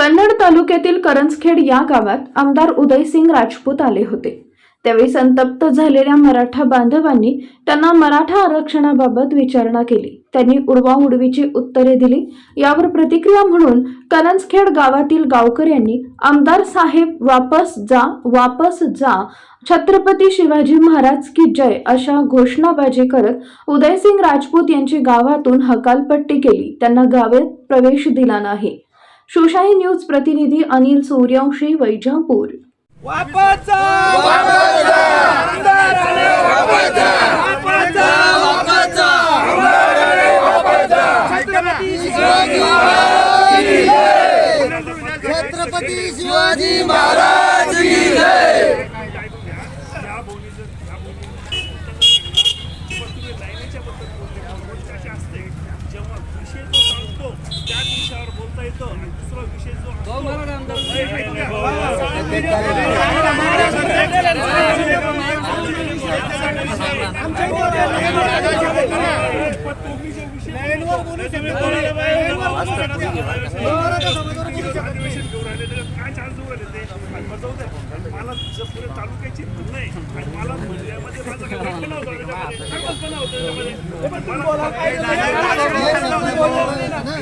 कन्नड तालुक्यातील करंजखेड या गावात आमदार उदयसिंग राजपूत आले होते. त्यावेळी संतप्त झालेल्या मराठा बांधवांनी त्यांना मराठा आरक्षणाबाबत विचारणा केली. त्यांनी उडवाउडवीची उत्तरे दिली. यावर प्रतिक्रिया म्हणून करंजखेड गावातील गावकऱ्यांनी आमदार साहेब वापस जा वापस जा छत्रपती शिवाजी महाराज की जय अशा घोषणाबाजी करत उदयसिंग राजपूत यांची गावातून हकालपट्टी केली. त्यांना गावात प्रवेश दिला नाही. शिवशाही न्यूज प्रतिनिधी अनिल सूर्यवंशी वैजापूर. वापस जा वापस जा आमदार आले वापस जा वापस जा वापस जा आमदार आले वापस जा छत्रपती शिवाजी महाराज की जय छत्रपती शिवाजी महाराज की जय जेव्हा विषय जो चालतो त्या विषयावर बोलता येतं आणि दुसरा विषय जो तुम्ही जे विषय तुम्ही बोलायला पाहिजे. अधिवेशन घेऊन राहिले त्याच्यात काय चान्स देऊ राहिले ते आणि मग जाऊ दे. मला जर पुढे तालुक्याची म्हणणं आणि मला यामध्ये माझं काही कल्पना होता